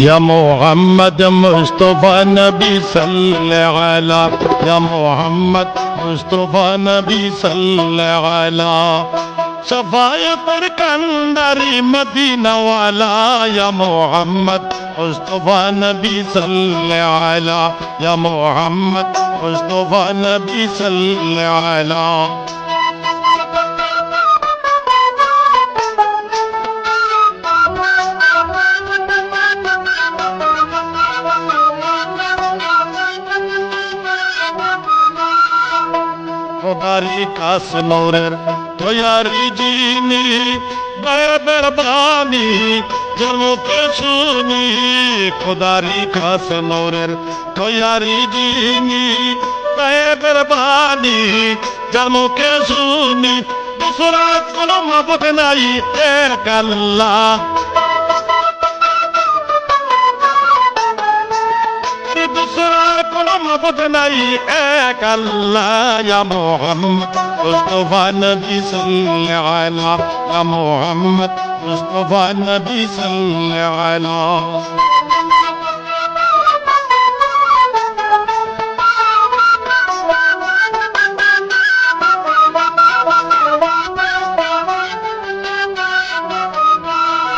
يا محمد مصطفى نبي صل على يا محمد مصطفى نبي صل على شفاعت الكندري مدينة والا يا محمد مصطفى نبي صل على يا محمد مصطفى نبي صل على খোদারি কাস নৌরের তৈয়ারি জিনি, বেবের বাণী জন্মকে শুনি, খোদারি কাস নৌরের তৈয়ারি জিনি, বেবের বাণী জন্মকে শুনি। দুসরা কোনো মাবত নাই, এক আল্লাহ কোনো মাবুদ নাই, এক আল্লাহ ইয়া মুহাম্মদ। মুস্তাফা নবী সাল্লাল্লাহু আলাইহি ইয়া মুহাম্মদ মুস্তাফা নবী সাল্লাল্লাহু